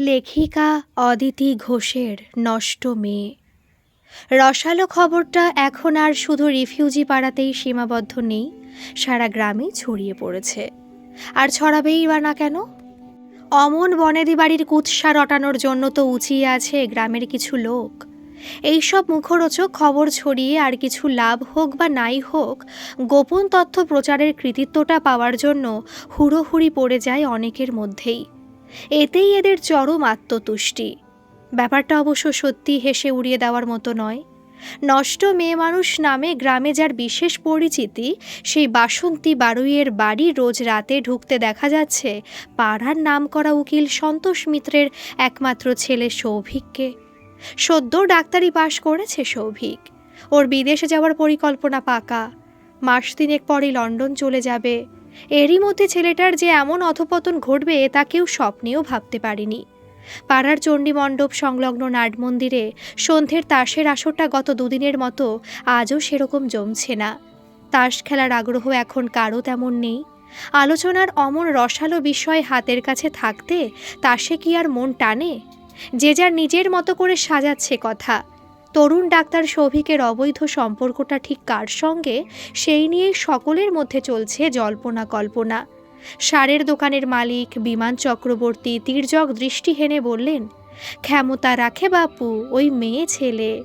লেখিকা অদিতি ঘোষের নষ্ট মেয়ে। রসালো খবরটা এখন আর শুধু রিফিউজি পাড়াতেই সীমাবদ্ধ নেই, সারা গ্রামে ছড়িয়ে পড়েছে। আর ছড়াবেই বা না কেন? অমন বনেদি বাড়ির কুৎসা রটানোর জন্য তো উঁচিয়ে আছে গ্রামের কিছু লোক। এইসব মুখরোচক খবর ছড়িয়ে আর কিছু লাভ হোক বা নাই হোক, গোপন তথ্য প্রচারের কৃতিত্বটা পাওয়ার জন্য হুড়োহুড়ি পড়ে যায় অনেকের মধ্যেই। এতেই এদের চরম আত্মতুষ্টি। ব্যাপারটা অবশ্য সত্যি হেসে উড়িয়ে দেওয়ার মতো নয়। নষ্ট মেয়ে মানুষ নামে গ্রামে যার বিশেষ পরিচিতি, সেই বাসন্তী বারুইয়ের বাড়ি রোজ রাতে ঢুকতে দেখা যাচ্ছে পাড়ার নামকরা উকিল সন্তোষ মিত্রের একমাত্র ছেলে সৌভিককে। সদ্য ডাক্তারি পাশ করেছে সৌভিক। ওর বিদেশে যাওয়ার পরিকল্পনা পাকা। মাস তিনেক পরই লন্ডন চলে যাবে। এরই মধ্যে ছেলেটার যে এমন অধপতন ঘটবে, তা কেউ স্বপ্নেও ভাবতে পারেনি। পাড়ার চণ্ডী মণ্ডপ সংলগ্ন নাট মন্দিরে সন্ধ্যের তাসের আসরটা গত দুদিনের মতো আজও সেরকম জমছে না। তাস খেলার আগ্রহ এখন কারও তেমন নেই। আলোচনার অমন রসালো বিষয় হাতের কাছে থাকতে তাসে কি আর মন টানে? যে যার নিজের মতো করে সাজাচ্ছে কথা। তরুণ ডাক্তার সৌভিকের অবৈধ সম্পর্কটা ঠিক কার সঙ্গে, সেই নিয়েই সকলের মধ্যে চলছে জল্পনা কল্পনা। সারের দোকানের মালিক বিমান চক্রবর্তী তির্যক দৃষ্টি হেনে বললেন, ক্ষমতা রাখে বাপু, ওই মেয়ে ছেলে।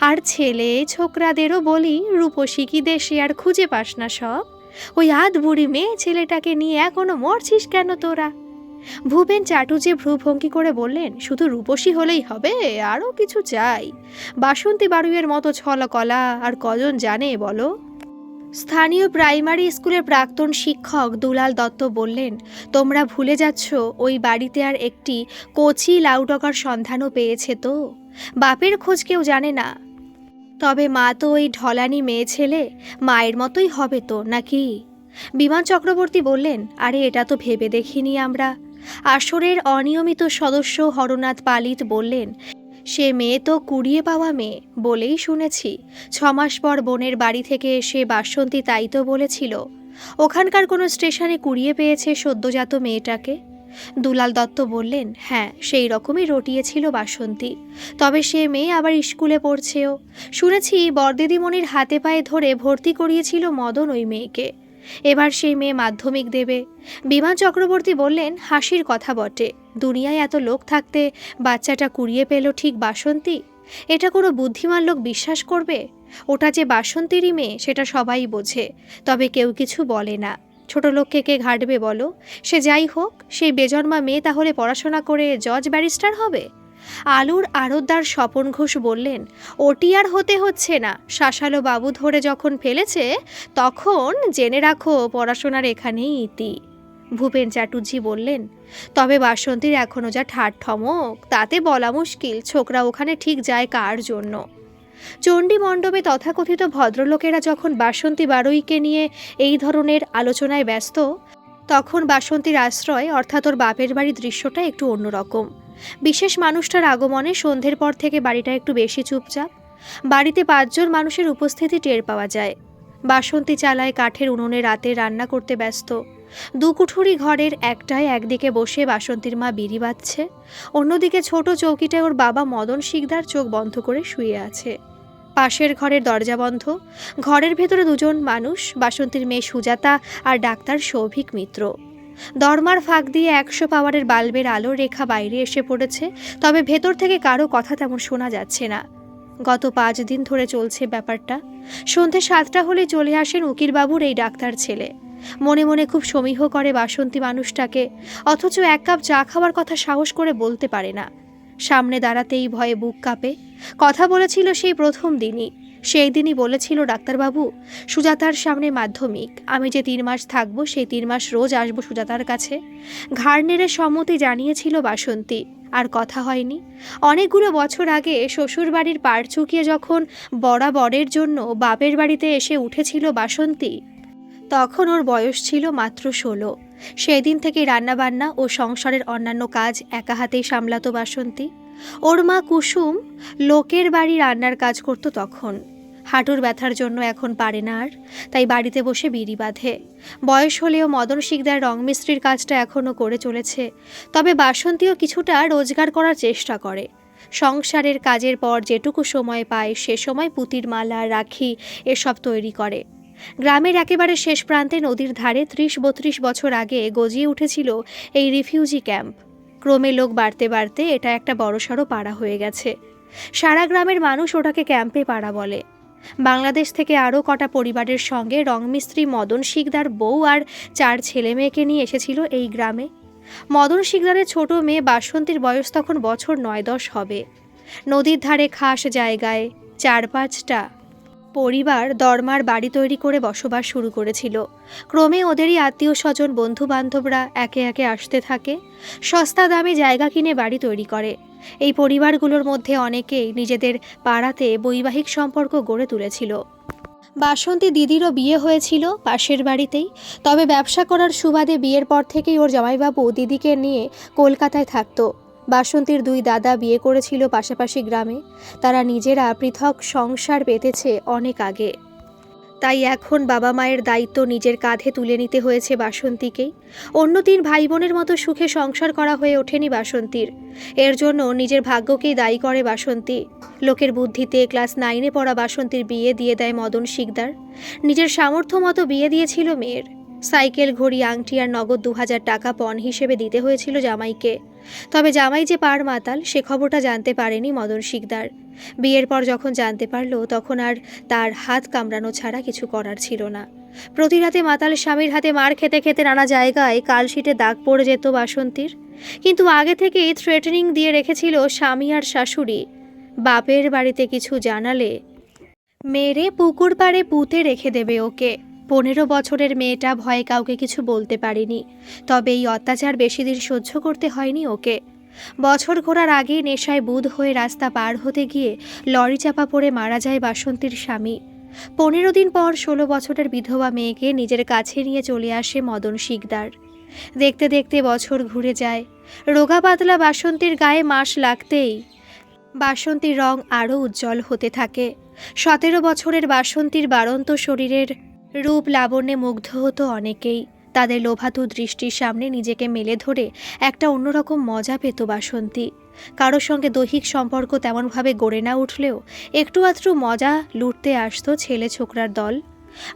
আর ছেলে ছোকরাদেরও বলি, রূপসী কি দেশে আর খুঁজে পাস না সব? ওই আধ বুড়ি মেয়ে ছেলেটাকে নিয়ে এখনও মরছিস কেন তোরা? ভূপেন চাটুর্যে ভ্রুভঙ্গি করে বললেন, শুধু রূপসী হলেই হবে, আরও কিছু চাই। বাসন্তী বাড়ুইয়ের মতো ছলকলা আর কজন জানে বলো? স্থানীয় প্রাইমারি স্কুলের প্রাক্তন শিক্ষক দুলাল দত্ত বললেন, তোমরা ভুলে যাচ্ছ, ওই বাড়িতে আর একটি কচি লাউডগার সন্ধানও পেয়েছে তো। বাপের খোঁজ কেউ জানে না। তবে মা তো ওই ঢলানি মেয়ে ছেলে, মায়ের মতোই হবে তো, নাকি? বিমান চক্রবর্তী বললেন, আরে, এটা তো ভেবে দেখিনি আমরা। আসরের অনিয়মিত সদস্য হরনাথ পালিত বললেন, সে মেয়ে তো কুড়িয়ে পাওয়া মেয়ে, বলেই শুনেছি। ছমাস পর বোনের বাড়ি থেকে এসে বাসন্তী তাই তো বলেছিল। ওখানকার কোনো স্টেশনে কুড়িয়ে পেয়েছে সদ্যজাত মেয়েটাকে? দুলাল দত্ত বললেন হ্যাঁ সেই রকমই রটিয়েছিল বাসন্তী। তবে সে মেয়ে আবার স্কুলে পড়ছেও। শুনেছি বরদিদিমণির হাতে পায়ে ধরে ভর্তি করিয়েছিল মদন ওই মেয়েকে। এবার সেই মেয়ে মাধ্যমিক দেবে। বিমান চক্রবর্তী বললেন, হাসির কথা বটে। দুনিয়ায় এত লোক থাকতে বাচ্চাটা কুড়িয়ে পেল ঠিক বাসন্তী? এটা কোনো বুদ্ধিমান লোক বিশ্বাস করবে? ওটা যে বাসন্তীরই মেয়ে, সেটা সবাই বোঝে। তবে কেউ কিছু বলে না। ছোট লোককে কে ঘাটবে বলো? সে যাই হোক, সেই বেজন্মা মেয়ে তাহলে পড়াশোনা করে জজ ব্যারিস্টার হবে? আলুর আড়তদার স্বপন ঘোষ বললেন, ওটি আর হতে হচ্ছে না। শাসালো বাবু ধরে যখন ফেলেছে, তখন জেনে রাখো পড়াশোনার এখানেই ইতি। ভূপেন চাটুর্জি বললেন, তবে বাসন্তীর এখনও যা ঠাট ঠমক, তাতে বলা মুশকিল ছোকরা ওখানে ঠিক যায় কার জন্য। চণ্ডী মণ্ডপে তথাকথিত ভদ্রলোকেরা যখন বাসন্তী বারুইকে নিয়ে এই ধরনের আলোচনায় ব্যস্ত, তখন বাসন্তীর আশ্রয়, অর্থাৎ ওর বাপের বাড়ির দৃশ্যটা একটু অন্যরকম। বিশেষ মানুষটার আগমনে সন্ধ্যের পর থেকে বাড়িটা একটু বেশি চুপচাপ। বাড়িতে পাঁচজন মানুষের উপস্থিতি টের পাওয়া যায়। বাসন্তী চালায় কাঠের উনুনে রাতে রান্না করতে ব্যস্ত। দুকুঠুরি ঘরের একটায় একদিকে বসে বাসন্তীর মা বিড়ি বাঁধছে। অন্যদিকে ছোট চৌকিটায় ওর বাবা মদন শিকদার চোখ বন্ধ করে শুয়ে আছে। পাশের ঘরের দরজা বন্ধ। ঘরের ভেতরে দুজন মানুষ, বাসন্তীর মেয়ে সুজাতা আর ডাক্তার সৌভিক মিত্র। দরমার ফাঁক দিয়ে একশো পাওয়ারের বাল্বের আলো রেখা বাইরে এসে পড়েছে, তবে ভেতর থেকে কারও কথা তেমন শোনা যাচ্ছে না। গত পাঁচ দিন ধরে চলছে ব্যাপারটা। সন্ধে সাতটা হলে চলে আসেন উকিলবাবুর এই ডাক্তার ছেলে। মনে মনে খুব সমীহ করে বাসন্তী মানুষটাকে, অথচ এক কাপ চা খাওয়ার কথা সাহস করে বলতে পারে না। সামনে দাঁড়াতেই ভয়ে বুক কাঁপে। কথা বলেছিল সেই প্রথম দিনই। সেই দিনই বলেছিল ডাক্তারবাবু, সুজাতার সামনে মাধ্যমিক। আমি যে তিন মাস থাকব, সেই তিন মাস রোজ আসব সুজাতার কাছে। ঘাড় নেড়ে সম্মতি জানিয়েছিল বাসন্তী, আর কথা হয়নি। অনেকগুলো বছর আগে শ্বশুর বাড়ির পাড় চুকিয়ে যখন বরাবরের জন্য বাপের বাড়িতে এসে উঠেছিল বাসন্তী, তখন ওর বয়স ছিল মাত্র ষোলো। সেদিন থেকে রান্নাবান্না ও সংসারের অন্যান্য কাজ একা হাতেই সামলাতো বাসন্তী। ওর মা কুসুম লোকের বাড়ি রান্নার কাজ করত তখন। হাঁটুর ব্যথার জন্য এখন পারে না আর, তাই বাড়িতে বসে বিড়ি বাঁধে। বয়স হলেও মদন শিকদার রং মিস্ত্রির কাজটা এখনও করে চলেছে, তবে বাসন্তীও কিছুটা রোজগার করার চেষ্টা করে। সংসারের কাজের পর যেটুকু সময় পায়, সে সময় পুতির মালা, রাখি, এসব তৈরি করে। গ্রামের একেবারে শেষ প্রান্তে নদীর ধারে ত্রিশ বত্রিশ বছর আগে গজিয়ে উঠেছিল এই রিফিউজি ক্যাম্প। ক্রমে লোক বাড়তে বাড়তে এটা একটা বড়সড় পাড়া হয়ে গেছে। সারা গ্রামের মানুষ ওটাকে ক্যাম্পে পাড়া বলে। বাংলাদেশ থেকে আরও কটা পরিবারের সঙ্গে রংমিস্ত্রি মদন শিকদার বউ আর চার ছেলে মেয়েকে নিয়ে এসেছিল এই গ্রামে। মদন শিকদারের ছোট মেয়ে বাসন্তীর বয়স তখন বছর নয় দশ হবে। নদীর ধারে খাস জায়গায় চার পাঁচটা। পরিবার দরমার বাড়ি তৈরি করে বসবাস শুরু করেছিল। ক্রমে ওদেরই আত্মীয় স্বজন বন্ধু বান্ধবরা একে একে আসতে থাকে। সস্তা দামে জায়গা কিনে বাড়ি তৈরি করে। এই পরিবারগুলোর মধ্যে অনেকেই নিজেদের পাড়াতে বৈবাহিক সম্পর্ক গড়ে তুলেছিল। বাসন্তী দিদিরও বিয়ে হয়েছিল পাশের বাড়িতেই, তবে ব্যবসা করার সুবাদে বিয়ের পর থেকেই ওর জামাইবাবু দিদিকে নিয়ে কলকাতায় থাকতো। বাসন্তীর দুই দাদা বিয়ে করেছিল পাশাপাশি গ্রামে। তারা নিজেরা পৃথক সংসার পেতেছে অনেক আগে। তাই এখন বাবা মায়ের দায়িত্ব নিজের কাঁধে তুলে নিতে হয়েছে বাসন্তীকেই অন্য তিন ভাই বোনের মতো সুখে সংসার করা হয়ে ওঠেনি বাসন্তীর। এর জন্য নিজের ভাগ্যকেই দায়ী করে বাসন্তী। লোকের বুদ্ধিতে ক্লাস নাইনে পড়া বাসন্তীর বিয়ে দিয়ে দেয় মদন শিকদার। নিজের সামর্থ্য মতো বিয়ে দিয়েছিল মেয়ের। সাইকেল, ঘড়ি, আংটি আর নগদ দু হাজার টাকা পণ হিসেবে দিতে হয়েছিল জামাইকে। তবে জামাই যে পার মাতাল, সে খবরটা জানতে পারেনি মদন শিকদার। বিয়ের পর যখন জানতে পারল, তখন আর তার হাত কামড়ানো ছাড়া কিছু করার ছিল না। প্রতি রাতে মাতাল স্বামীর হাতে মার খেতে খেতে নানা জায়গায় কালশিটে দাগ পড়ে যেত বাসন্তীর। কিন্তু আগে থেকেই থ্রেটেনিং দিয়ে রেখেছিল স্বামী আর শাশুড়ি। বাপের বাড়িতে কিছু জানালে, মেরে পুকুর পাড়ে পুঁতে রেখে দেবে ওকে। পনেরো বছরের মেয়েটা ভয়ে কাউকে কিছু বলতে পারেনি। তবে এই অত্যাচার বেশি দিন সহ্য করতে হয়নি ওকে। বছর ঘোরার আগে নেশায় বুধ হয়ে রাস্তা পার হতে গিয়ে লরি চাপা পড়ে মারা যায় বাসন্তীর স্বামী। পনেরো দিন পর ষোলো বছরের বিধবা মেয়েকে নিজের কাছে নিয়ে চলে আসে মদন শিকদার। দেখতে দেখতে বছর ঘুরে যায়। রোগা পাতলা বাসন্তীর গায়ে মাস লাগতেই বাসন্তীর রং আরও উজ্জ্বল হতে থাকে। সতেরো বছরের বাসন্তীর বাড়ন্ত শরীরের রূপ লাবণ্যে মুগ্ধ হতো অনেকেই। তাদের লোভাতু দৃষ্টির সামনে নিজেকে মেলে ধরে একটা অন্যরকম মজা পেত বাসন্তী। কারোর সঙ্গে দৈহিক সম্পর্ক তেমনভাবে গড়ে না উঠলেও একটু আধটু মজা লুটতে আসতো ছেলে ছোকরার দল।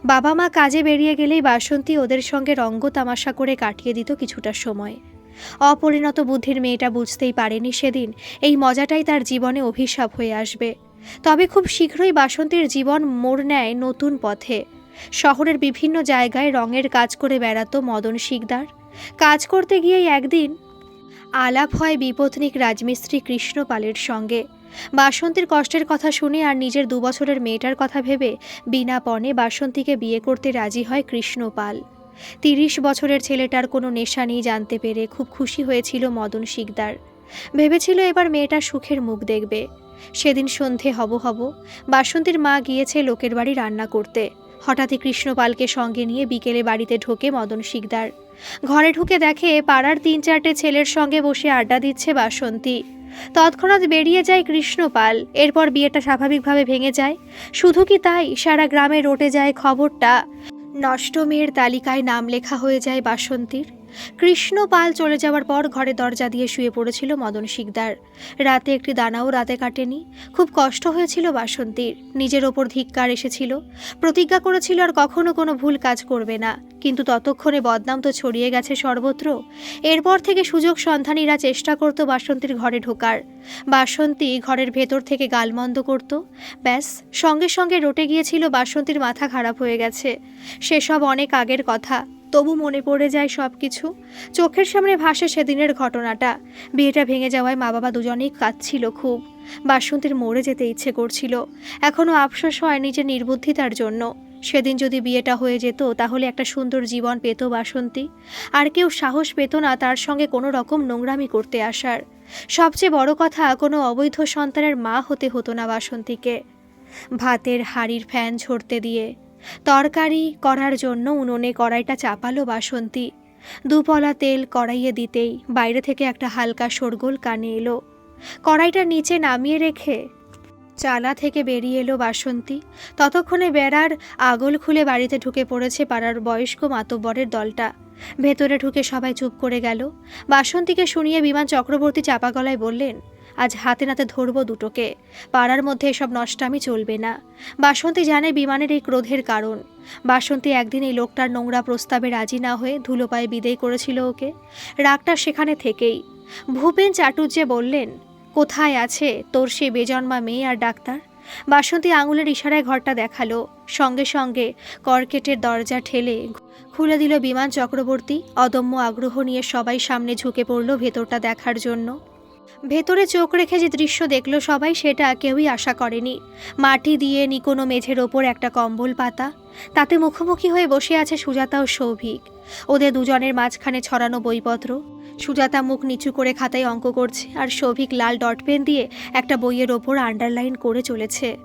বাবা মা কাজে বেরিয়ে গেলেই বাসন্তী ওদের সঙ্গে রঙ্গ তামাশা করে কাটিয়ে দিত কিছুটা সময়। অপরিণত বুদ্ধির মেয়েটা বুঝতেই পারেনি সেদিন এই মজাটাই তার জীবনে অভিশাপ হয়ে আসবে। তবে খুব শীঘ্রই বাসন্তীর জীবন মোড় নেয় নতুন পথে। শহরের বিভিন্ন জায়গায় রঙের কাজ করে বেড়াতো মদন শিকদার। কাজ করতে গিয়েই একদিন আলাপ হয় বিপত্নিক রাজমিস্ত্রি কৃষ্ণপালের সঙ্গে। বাসন্তীর কষ্টের কথা শুনে আর নিজের দুবছরের মেয়েটার কথা ভেবে বিনা পণে বাসন্তীকে বিয়ে করতে রাজি হয় কৃষ্ণপাল তিরিশ বছরের ছেলেটার কোনো নেশা নেই জানতে পেরে খুব খুশি হয়েছিল মদন শিকদার। ভেবেছিল এবার মেয়েটা সুখের মুখ দেখবে। সেদিন সন্ধে হব হব বাসন্তীর মা গিয়েছে লোকের বাড়ি রান্না করতে। হঠাৎই কৃষ্ণপালকে সঙ্গে নিয়ে বিকেলে বাড়িতে ঢোকে মদন শিকদার। ঘরে ঢুকে দেখে পাড়ার তিন চারটে ছেলের সঙ্গে বসে আড্ডা দিচ্ছে বাসন্তী। তৎক্ষণাৎ বেরিয়ে যায় কৃষ্ণপাল এরপর বিয়েটা স্বাভাবিকভাবে ভেঙে যায়। শুধু কি তাই? সারা গ্রামে রটে যায় খবরটা। নষ্ট মেয়ের তালিকায় নাম লেখা হয়ে যায় বাসন্তীর। কৃষ্ণপাল চলে যাওয়ার পর ঘরে দরজা দিয়ে শুয়ে পড়েছিল মদন শিকদার। রাতে একটি দানাও রাতে কাটেনি। খুব কষ্ট হয়েছিল বাসন্তীর। নিজের ওপর ধিক্কার এসেছিল। প্রতিজ্ঞা করেছিল আর কখনো কোনো ভুল কাজ করবে না। কিন্তু ততক্ষণে বদনাম তো ছড়িয়ে গেছে সর্বত্র। এরপর থেকে সুযোগ সন্ধানীরা চেষ্টা করত বাসন্তীর ঘরে ঢোকার। বাসন্তী ঘরের ভেতর থেকে গালমন্দ করত। ব্যাস, সঙ্গে সঙ্গে রটে গিয়েছিল বাসন্তীর মাথা খারাপ হয়ে গেছে। সেসব অনেক আগের কথা। তবু মনে পড়ে যায় সব কিছু চোখের সামনে ভাসে সেদিনের ঘটনাটা। বিয়েটা ভেঙে যাওয়ায় মা বাবা দুজনেই কাঁদছিল খুব। বাসন্তীর মরে যেতে ইচ্ছে করছিল। এখনও আফসোস হয় নিজের নির্বুদ্ধিতার জন্য। সেদিন যদি বিয়েটা হয়ে যেত, তাহলে একটা সুন্দর জীবন পেত বাসন্তী। আর কেউ সাহস পেত না তার সঙ্গে কোনো রকম নোংরামি করতে আসার। সবচেয়ে বড় কথা, কোনো অবৈধ সন্তানের মা হতে হতো না বাসন্তীকে। ভাতের হাড়ির ফ্যান ঝরতে দিয়ে। তরকারি করার জন্য উনুনে কড়াইটা চাপালো বাসন্তী। দুপলা তেল কড়াইয়ে দিতেই বাইরে থেকে একটা হালকা শোরগোল কানে এলো। কড়াইটা নিচে নামিয়ে রেখে চালা থেকে বেরিয়ে এলো বাসন্তী। ততক্ষণে বেড়ার আগল খুলে বাড়িতে ঢুকে পড়েছে পাড়ার বয়স্ক মাতব্বরের দলটা। ভেতরে ঢুকে সবাই চুপ করে গেল। বাসন্তীকে শুনিয়ে বিমান চক্রবর্তী চাপা গলায় বললেন আজ হাতে নাতে ধরবো দুটোকে। পাড়ার মধ্যে এসব নষ্টামি চলবে না। বাসন্তী জানে বিমানের এই ক্রোধের কারণ। বাসন্তী একদিন এই লোকটার নোংরা প্রস্তাবে রাজি না হয়ে ধুলো পায়ে বিদেয় করেছিল ওকে। রাগটা সেখানে থেকেই। ভূপেন চাটুর্যে বললেন, কোথায় আছে তোর সে বেজন্মা মেয়ে আর ডাক্তার? বাসন্তী আঙুলের ইশারায় ঘরটা দেখাল। সঙ্গে সঙ্গে কর্কেটের দরজা ঠেলে খুলে দিল বিমান চক্রবর্তী। অদম্য আগ্রহ নিয়ে সবাই সামনে ঝুঁকে পড়ল ভেতরটা দেখার জন্য। ভেতরে চোখ রেখে যে দৃশ্য দেখল সবাই সেটা কেউই আশা করেনি। মাটি দিয়ে নিকোনো মেঝের ওপর একটা কম্বল পাতা, তাতে মুখোমুখি হয়ে বসে আছে সুজাতা ও সৌভিক। ওদের দুজনের মাঝখানে ছড়ানো বইপত্র, সুজাতা মুখ নিচু করে খাতায় অঙ্ক করছে আর সৌভিক লাল ডট পেন দিয়ে একটা বইয়ের ওপর আন্ডারলাইন করে চলেছে।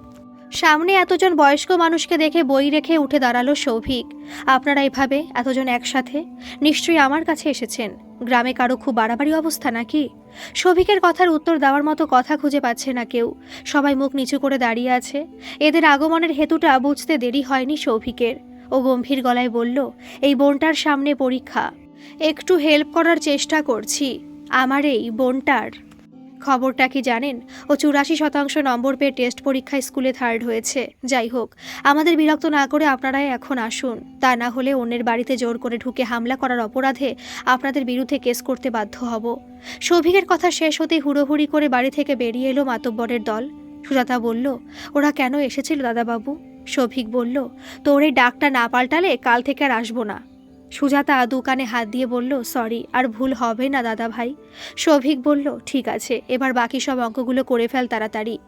সামনে এতজন বয়স্ক মানুষকে দেখে বই রেখে উঠে দাঁড়াল সৌভিক। আপনারা এভাবে এতজন একসাথে? নিশ্চয়ই আমার কাছে এসেছেন। গ্রামে কারও খুব বাড়াবাড়ি অবস্থা নাকি? সৌভিকের কথার উত্তর দেওয়ার মতো কথা খুঁজে পাচ্ছে না কেউ। সবাই মুখ নিচু করে দাঁড়িয়ে আছে। এদের আগমনের হেতুটা বুঝতে দেরি হয়নি সৌভিকের। ও গম্ভীর গলায় বলল, এই বোনটার সামনে পরীক্ষা। একটু হেল্প করার চেষ্টা করছি। আমার এই বোনটার খবরটা কি জানেন? ও চুরাশি শতাংশ নম্বর পেয়ে টেস্ট পরীক্ষায় স্কুলে থার্ড হয়েছে। যাই হোক, আমাদের বিরক্ত না করে আপনারাই এখন আসুন। তা না হলে অন্যের বাড়িতে জোর করে ঢুকে হামলা করার অপরাধে আপনাদের বিরুদ্ধে কেস করতে বাধ্য হব। সৌভিকের কথা শেষ হতেই হুড়োহুড়ি করে বাড়ি থেকে বেরিয়ে এলো মাতব্বরের দল। সুজাতা বলল, ওরা কেন এসেছিল দাদাবাবু? সৌভিক বলল, তোর এই ডাকটা না পাল্টালে কাল থেকে আর আসব না। সুজাতা দোকানে হাত দিয়ে বলল, সরি, আর ভুল হবে না দাদা ভাই। সৌভিক বলল, ঠিক আছে, এবার বাকি সব অঙ্কগুলো করে ফেল তাড়াতাড়ি।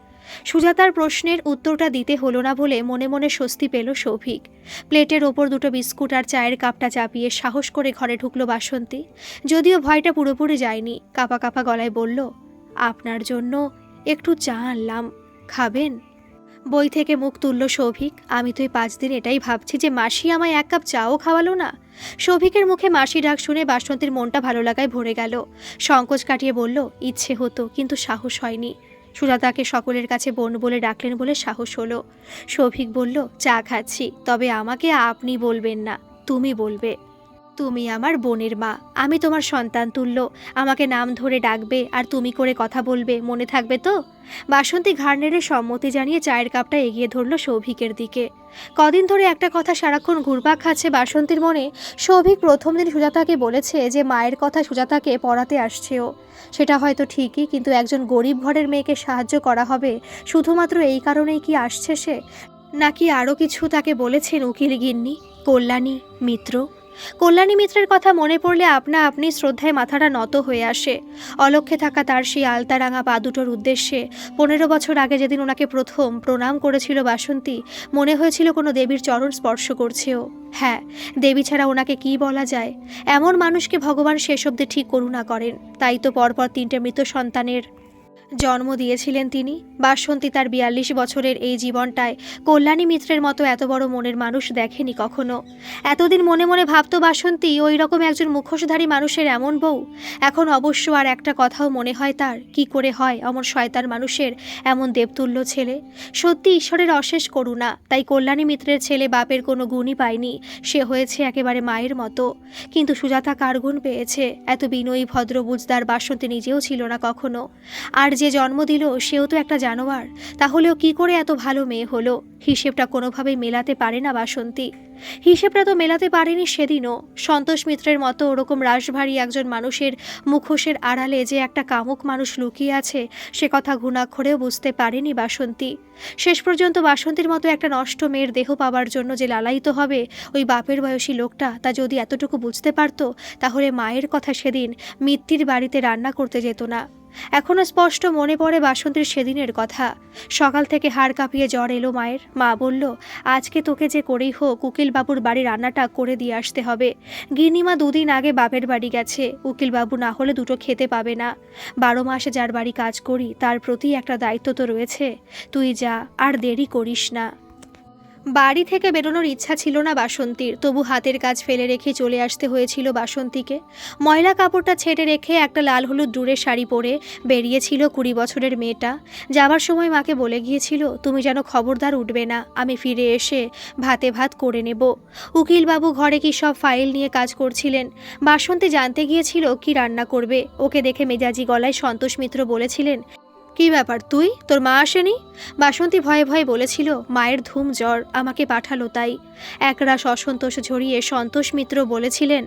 সুজাতার প্রশ্নের উত্তরটা দিতে হলো না বলে মনে মনে স্বস্তি পেল সৌভিক প্লেটের ওপর দুটো বিস্কুট আর চায়ের কাপটা চাপিয়ে সাহস করে ঘরে ঢুকলো বাসন্তী। যদিও ভয়টা পুরোপুরি যায়নি, কাপা কাপা গলায় বলল, আপনার জন্য একটু চা আনলাম, খাবেন? বই থেকে মুখ তুলল সৌভিক আমি তো এই পাঁচ দিন এটাই ভাবছি যে মাসি আমায় এক কাপ চাও খাওয়ালো না? সৌভিকের মুখে মাসি ডাক শুনে বাসন্তীর মনটা ভালো লাগায় ভরে গেল। সংকোচ কাটিয়ে বলল, ইচ্ছে হতো, কিন্তু সাহস হয়নি। সুজাতাকে সকলের কাছে বোন বলে ডাকলেন বলে সাহস হলো। সৌভিক বলল, চা খাচ্ছি, তবে আমাকে আপনি বলবেন না, তুমি বলবে। তুমি আমার বোনের মা। আমি তোমার সন্তান তুল্য। আমাকে নাম ধরে ডাকবে আর তুমি করে কথা বলবে, মনে থাকবে তো? বাসন্তী ঘাড় সম্মতি জানিয়ে চায়ের কাপটা এগিয়ে ধরল সৌভিকের দিকে। কদিন ধরে একটা কথা সারাক্ষণ ঘুরপাক খাচ্ছে বাসন্তীর মনে। সৌভিক প্রথম দিন সুজাতাকে বলেছে যে, মায়ের কথা সুজাতাকে পড়াতে আসছে ও সেটা হয়তো ঠিকই, কিন্তু একজন গরিব ঘরের মেয়েকে সাহায্য করা হবে। শুধুমাত্র এই কারণেই কি আসছে সে? নাকি আরও কিছু তাকে বলেছেন উকিল গিন্নি? কল্যাণী, মিত্র? কল্যাণী মিত্রের কথা মনে পড়লে আপনা আপনি শ্রদ্ধায় মাথাটা নত হয়ে আসে। অলক্ষে থাকা তার সেই আলতারাঙা পা দুটোর উদ্দেশ্যে পনেরো বছর আগে যেদিন ওনাকে প্রথম প্রণাম করেছিল বাসন্তী, মনে হয়েছিল কোনো দেবীর চরণ স্পর্শ করছেও। হ্যাঁ দেবী ছাড়া ওনাকে কি বলা যায়? এমন মানুষকে ভগবান শেষ অব্দে ঠিক করুণা করেন। তাই তো পরপর তিনটে মৃত সন্তানের জন্ম দিয়েছিলেন তিনি। বাসন্তী তার বিয়াল্লিশ বছরের এই জীবনটায় কল্যাণী মিত্রের মতো এত বড় মনের মানুষ দেখেনি কখনো। এতদিন মনে মনে ভাবতো বাসন্তী ওই রকম একজন মুখোশধারী মানুষের এমন বউ? এখন অবশ্য আর একটা কথাও মনে হয় তার। কি করে হয় অমর শয়তার মানুষের এমন দেবতুল্য ছেলে? সত্যি ঈশ্বরের অশেষ করুণা, তাই কল্যাণী মিত্রের ছেলে বাপের কোনো গুণই পায়নি। সে হয়েছে একেবারে মায়ের মতো। কিন্তু সুজাতা কার গুণ পেয়েছে? এত বিনয়ী, ভদ্র, বুঝদার বাসন্তী নিজেও ছিল না কখনো। আর যে জন্ম দিল, সেও তো একটা জানোয়ার। তাহলেও কি করে এত ভালো মেয়ে হলো? হিসেবটা কোনোভাবেই মেলাতে পারে না বাসন্তী। হিসেবটা তো মেলাতে পারেনি সেদিনও। সন্তোষ মিত্রের মতো ওরকম রাশভারী একজন মানুষের মুখোশের আড়ালে যে একটা কামুক মানুষ লুকিয়ে আছে, সে কথা ঘুণাক্ষরেও বুঝতে পারেনি বাসন্তী। শেষ পর্যন্ত বাসন্তীর মতো একটা নষ্ট মেয়ের দেহ পাবার জন্য যে লালায়িত হবে ওই বাপের বয়সী লোকটা তা যদি এতটুকু বুঝতে পারতো, তাহলে মায়ের কথা সেদিন মিত্তির বাড়িতে রান্না করতে যেত না। এখনও স্পষ্ট মনে পড়ে বাসন্তীর সেদিনের কথা। সকাল থেকে হাড় কাঁপিয়ে জ্বর এলো মায়ের। মা বলল, আজকে তোকে যে করেই হোক, উকিলবাবুর বাড়ি রান্নাটা করে দিয়ে আসতে হবে। গিনিমা দুদিন আগে বাপের বাড়ি গেছে। উকিলবাবু না হলে দুটো খেতে পাবে না। বারো মাসে যার বাড়ি কাজ করি, তার প্রতি একটা দায়িত্ব তো রয়েছে। তুই যা, আর দেরি করিস না। বাড়ি থেকে বেরোনোর ইচ্ছা ছিল না বাসন্তীর। তবু হাতের কাজ ফেলে রেখে চলে আসতে হয়েছিল বাসন্তীকে। ময়লা কাপড়টা ছেড়ে রেখে একটা লাল হলুদ দূরের শাড়ি পরে বেরিয়েছিল কুড়ি বছরের মেয়েটা। যাবার সময় মাকে বলে গিয়েছিল, তুমি যেন খবরদার উঠবে না, আমি ফিরে এসে ভাতে ভাত করে নেব। উকিলবাবু ঘরে কি সব ফাইল নিয়ে কাজ করছিলেন? বাসন্তী জানতে গিয়েছিল কি রান্না করবে। ওকে দেখে মেজাজি গলায় সন্তোষ মিত্র বলেছিলেন কি ব্যাপার তুই? তোর মা আসেনি? বাসন্তী ভয়ে ভয়ে বলেছিল, মায়ের ধুম জ্বর আমাকে পাঠালো তাই। একরাশ অসন্তোষ ঝরিয়ে সন্তোষ মিত্র বলেছিলেন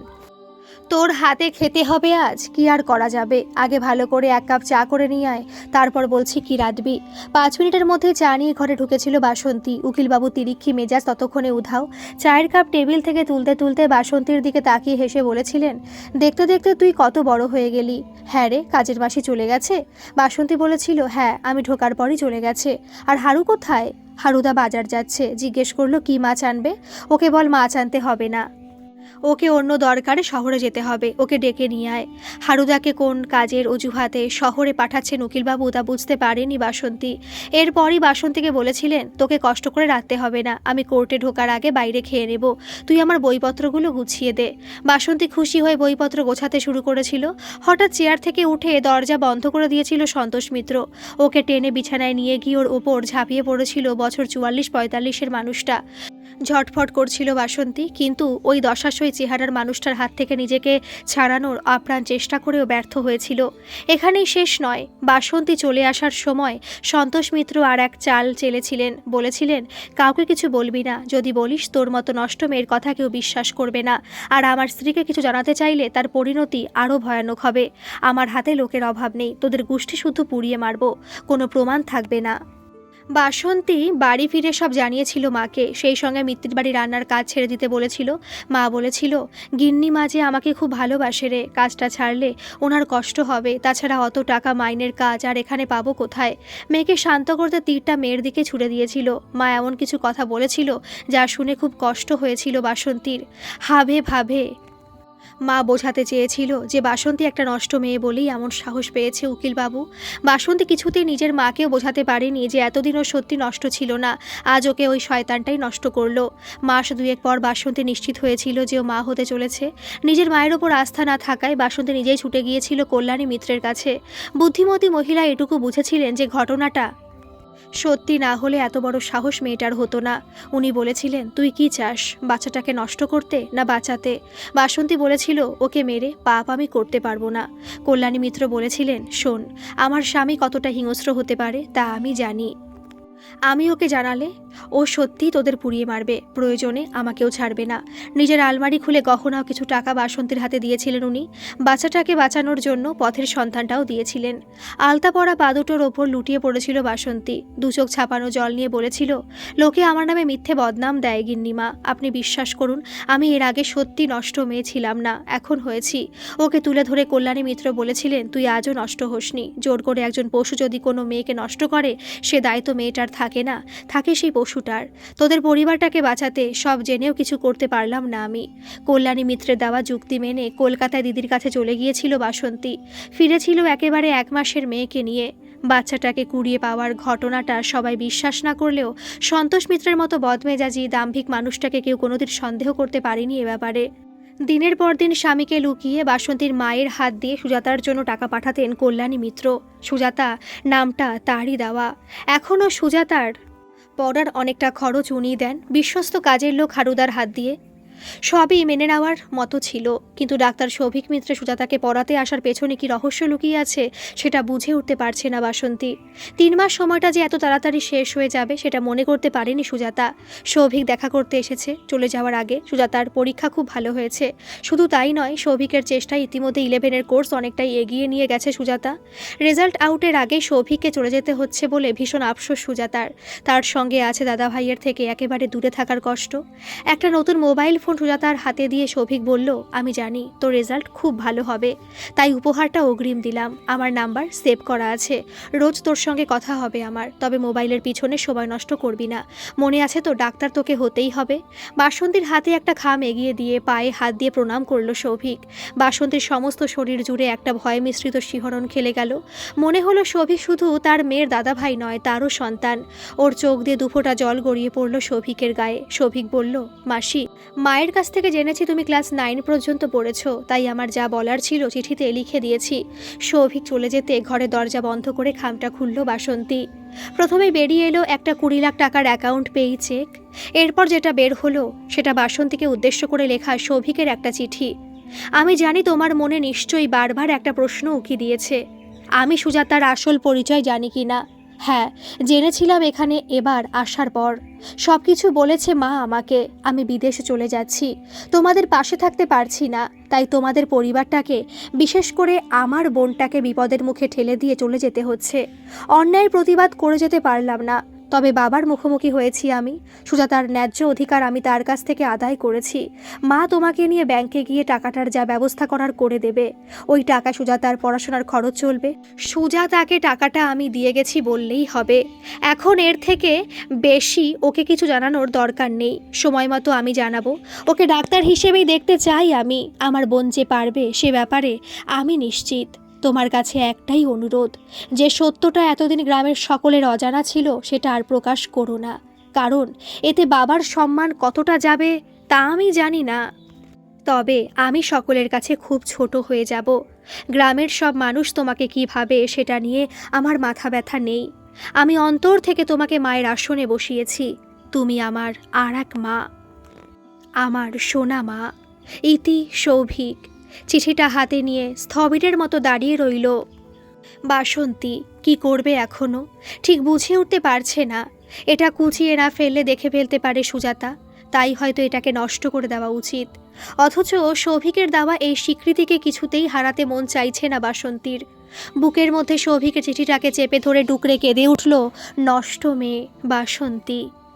তোর হাতে খেতে হবে আজ, কি আর করা যাবে? আগে ভালো করে এক কাপ চা করে নিয়ে আয়, তারপর বলছি কি রাঁধবি? পাঁচ মিনিটের মধ্যে চা নিয়ে ঘরে ঢুকেছিল বাসন্তী। উকিলবাবু তিরিক্ষি মেজাজ ততক্ষণে উধাও। চায়ের কাপ টেবিল থেকে তুলতে তুলতে বাসন্তীর দিকে তাকিয়ে হেসে বলেছিলেন, দেখতে দেখতে তুই কত বড় হয়ে গেলি। হ্যাঁ রে, কাজের মাসি চলে গেছে? বাসন্তী বলেছিল হ্যাঁ আমি ঢোকার পরই চলে গেছে। আর হারু কোথায়? হারুদা বাজার যাচ্ছে। জিজ্ঞেস করল, কি মাছ আনবে? ওকে বল, মাছ আনতে হবে না। ওকে অন্য দরকারে শহরে যেতে হবে। ওকে ডেকে নিয়ে আয়। হারুদাকে কোন কাজের অজুহাতে শহরে পাঠাচ্ছেন উকিলবাবু তা বুঝতে পারেনি বাসন্তী। এরপরই বাসন্তীকে বলেছিলেন, তোকে কষ্ট করে রাখতে হবে না, আমি কোর্টে ঢোকার আগে বাইরে খেয়ে নেব। তুই আমার বইপত্রগুলো গুছিয়ে দে। বাসন্তী খুশি হয়ে বইপত্র গোছাতে শুরু করেছিল। হঠাৎ চেয়ার থেকে উঠে দরজা বন্ধ করে দিয়েছিল সন্তোষ মিত্র। ওকে টেনে বিছানায় নিয়ে গিয়ে ওর ওপর ঝাঁপিয়ে পড়েছিল বছর চুয়াল্লিশ পঁয়তাল্লিশের মানুষটা। ঝটফট করছিল বাসন্তী, কিন্তু ওই দশাশয় চেহারার মানুষটার হাত থেকে নিজেকে ছাড়ানোর আপ্রাণ চেষ্টা করেও ব্যর্থ হয়েছিল। এখানেই শেষ নয়, বাসন্তী চলে আসার সময় সন্তোষ মিত্র আর এক চাল চেলেছিলেন, বলেছিলেন, কাউকে কিছু বলবি না, যদি বলিস তোর মতো নষ্ট মেয়ের কথা কেউ বিশ্বাস করবে না। আর আমার স্ত্রীকে কিছু জানাতে চাইলে তার পরিণতি আরও ভয়ানক হবে। আমার হাতে লোকের অভাব নেই, তোদের গোষ্ঠী শুধু পুড়িয়ে মারব, কোনো প্রমাণ থাকবে না। বাসন্তী বাড়ি ফিরে সব জানিয়েছিল মাকে। সেই সঙ্গে মিত্তির বাড়ি রান্নার কাজ ছেড়ে দিতে বলেছিল। মা বলেছিল, গিন্নি মা যে আমাকে খুব ভালোবাসে রে, কাজটা ছাড়লে ওনার কষ্ট হবে। তাছাড়া অত টাকা মাইনের কাজ আর এখানে পাবো কোথায়? মেয়েকে শান্ত করতে তীরটা মেয়ের দিকে ছুড়ে দিয়েছিল। মা এমন কিছু কথা বলেছিল যা শুনে খুব কষ্ট হয়েছিল বাসন্তীর। হাভে ভাবে মা বোঝাতে চেয়েছিল যে বাসন্তী একটা নষ্ট মেয়ে বলেই এমন সাহস পেয়েছে উকিলবাবু। বাসন্তী কিছুতেই নিজের মাকেও বোঝাতে পারেনি যে এতদিনও সত্যি নষ্ট ছিল না, আজ ওকে ওই শয়তানটাই নষ্ট করল। মাস দুয়েক পর বাসন্তী নিশ্চিত হয়েছিল যে ও মা হতে চলেছে। নিজের মায়ের ওপর আস্থা না থাকায় বাসন্তী নিজেই ছুটে গিয়েছিল কল্যাণী মিত্রের কাছে। বুদ্ধিমতী মহিলা এটুকু বুঝেছিলেন যে ঘটনাটা সত্যি না হলে এত বড় সাহস মেয়েটার হতো না। উনি বলেছিলেন, তুই কি চাস? বাচ্চাটাকে নষ্ট করতে না বাঁচাতে? বাসন্তী বলেছিল, ওকে মেরে পাপ আমি করতে পারব না। কল্যাণী মিত্র বলেছিলেন, শোন, আমার স্বামী কতটা হিংস্র হতে পারে তা আমি জানি। আমি ওকে জানালে ও সত্যিই তোদের পুড়িয়ে মারবে, প্রয়োজনে আমাকেও ছাড়বে না। নিজের আলমারি খুলে গহনা কিছু টাকা বাসন্তীর হাতে দিয়েছিলেন উনি। বাচ্চাটাকে বাঁচানোর জন্য পথের সন্ধানটাও দিয়েছিলেন। আলতা পড়া পা দুটোর ওপর লুটিয়ে পড়েছিল বাসন্তী। দু চোখ ছাপানো জল নিয়ে বলেছিল, লোকে আমার নামে মিথ্যে বদনাম দেয় গিন্নিমা। আপনি বিশ্বাস করুন, আমি এর আগে সত্যি নষ্ট মেয়ে ছিলাম না, এখন হয়েছি। ওকে তুলে ধরে কল্যাণী মিত্র বলেছিলেন, তুই আজও নষ্ট হোসনি। জোর করে একজন পশু যদি কোনো মেয়েকে নষ্ট করে, সে দায়িত্ব মেয়েটার থাকে না, থাকে সেই পশুটার। তোদের পরিবারটাকে বাঁচাতে সব জেনেও কিছু করতে পারলাম না আমি। কল্যাণী মিত্রের দেওয়া যুক্তি মেনে কলকাতায় দিদির কাছে চলে গিয়েছিল বাসন্তী। ফিরেছিল একেবারে এক মাসের মেয়েকে নিয়ে। বাচ্চাটাকে কুড়িয়ে পাওয়ার ঘটনাটা সবাই বিশ্বাস না করলেও সন্তোষ মিত্রের মতো বদমেজাজি, দাম্ভিক মানুষটাকে কেউ কোনোদিন সন্দেহ করতে পারেনি এ ব্যাপারে। দিনের পর দিন স্বামীকে লুকিয়ে বাসন্তীর মায়ের হাত দিয়ে সুজাতার জন্য টাকা পাঠাতেন কল্যাণী মিত্র। সুজাতা, নামটা তারই দেওয়া। এখনও সুজাতার পড়ার অনেকটা খরচ উনি দেন। বিশ্বস্ত কাজের লোক হারুদার হাত দিয়ে সবই মেনে নেওয়ার মতো ছিল, কিন্তু ডাক্তার সৌভিক মিত্র সুজাতাকে পড়াতে আসার পেছনে কি রহস্য লুকিয়ে আছে সেটা বুঝে উঠতে পারছে না বাসন্তী। তিন মাস সময়টা যে এত তাড়াতাড়ি শেষ হয়ে যাবে সেটা মনে করতে পারেনি সুজাতা। সৌভিক দেখা করতে এসেছে চলে যাওয়ার আগে। সুজাতার পরীক্ষা খুব ভালো হয়েছে। শুধু তাই নয় সৌভিকের চেষ্টায় ইতিমধ্যে ইলেভেনের কোর্স অনেকটাই এগিয়ে নিয়ে গেছে সুজাতা। রেজাল্ট আউটের আগে সৌভিককে চলে যেতে হচ্ছে বলে ভীষণ আফসোস সুজাতার। তার সঙ্গে আছে দাদা ভাইয়ের থেকে একেবারে দূরে থাকার কষ্ট। একটা নতুন মোবাইল ফোন সুজাতার হাতে দিয়ে সৌভিক বলল, আমি জানি, তোর রেজাল্ট খুব ভালো হবে। তাই উপহারটা অগ্রিম দিলাম। আমার নাম্বার সেভ করা আছে। রোজ তোর সঙ্গে কথা হবে আমার। তবে মোবাইলের পিছনে সময় নষ্ট করবি না। মনে আছে তো ডাক্তার তোকে হতেই হবে। বাসন্তীর হাতে একটা খাম এগিয়ে দিয়ে পায়ে হাত দিয়ে প্রণাম করল সৌভিক বাসন্তীর সমস্ত শরীর জুড়ে একটা ভয় মিশ্রিত শিহরণ খেলে গেল। মনে হলো সৌভিক শুধু তার মেয়ের দাদাভাই নয়, তারও সন্তান। ওর চোখ দিয়ে দুফোঁটা জল গড়িয়ে পড়ল সৌভিকের গায়ে। সৌভিক বলল, মাসি মায়ের কাছ থেকে জেনেছি তুমি ক্লাস নাইন পর্যন্ত পড়েছো, তাই আমার যা বলার ছিল চিঠিতে লিখে দিয়েছি। সৌভিক চলে যেতে ঘরে দরজা বন্ধ করে খামটা খুলল বাসন্তী। প্রথমে বেরিয়ে এলো একটা কুড়ি লাখ টাকার অ্যাকাউন্ট পেই চেক। এরপর যেটা বের হলো, সেটা বাসন্তীকে উদ্দেশ্য করে লেখা সৌভিকের একটা চিঠি। আমি জানি তোমার মনে নিশ্চয়ই বারবার একটা প্রশ্ন উকি দিয়েছে। আমি সুজাতার আসল পরিচয় জানি কি না হ্যাঁ জেনেছিলাম এখানে এবার আসার পর। সব কিছু বলেছে মা আমাকে, আমি বিদেশে চলে যাচ্ছি। তোমাদের পাশে থাকতে পারছি না, তাই তোমাদের পরিবারটাকে, বিশেষ করে আমার বোনটাকে বিপদের মুখে ঠেলে দিয়ে চলে যেতে হচ্ছে। অন্যায়ের প্রতিবাদ করে যেতে পারলাম না। তবে বাবার মুখোমুখি হয়েছি আমি। সুজাতার ন্যায্য অধিকার আমি তার কাছ থেকে আদায় করেছি। মা তোমাকে নিয়ে ব্যাংকে গিয়ে টাকাটার যা ব্যবস্থা করার করে দেবে। ওই টাকা সুজাতার পড়াশোনার খরচ চলবে। সুজাতাকে টাকাটা আমি দিয়ে গেছি বললেই হবে। এখন এর থেকে বেশি ওকে কিছু জানানোর দরকার নেই। সময় মতো আমি জানাব। ওকে ডাক্তার হিসেবেই দেখতে চাই আমি। আমার বোন যে পারবে সে ব্যাপারে আমি নিশ্চিত। তোমার কাছে একটাই অনুরোধ, যে সত্যটা এতদিন গ্রামের সকলের অজানা ছিল সেটা আর প্রকাশ করো না। কারণ এতে বাবার সম্মান কতটা যাবে তা আমি জানি না। তবে আমি সকলের কাছে খুব ছোট হয়ে যাব। গ্রামের সব মানুষ তোমাকে কি ভাবে সেটা নিয়ে আমার মাথা ব্যথা নেই। আমি অন্তর থেকে তোমাকে মায়ের আসনে বসিয়েছি। তুমি আমার আর এক মা। আমার সোনা মা। ইতি সৌভিক। চিঠিটা হাতে নিয়ে স্থবিরের মতো দাঁড়িয়ে রইল। বাসন্তী, কি করবে এখনও? ঠিক বুঝে উঠতে পারছে না। এটা কুচিয়ে না ফেললে দেখে ফেলতে পারে সুজাতা। তাই হয়তো এটাকে নষ্ট করে দেওয়া উচিত। অথচ সৌভিকের দেওয়া এই স্বীকৃতিকে কিছুতেই হারাতে মন চাইছে না বাসন্তীর। বুকের মধ্যে সৌভিকের চিঠিটাকে চেপে ধরে ডুকরে কেঁদে উঠল, নষ্ট মেয়ে, বাসন্তী।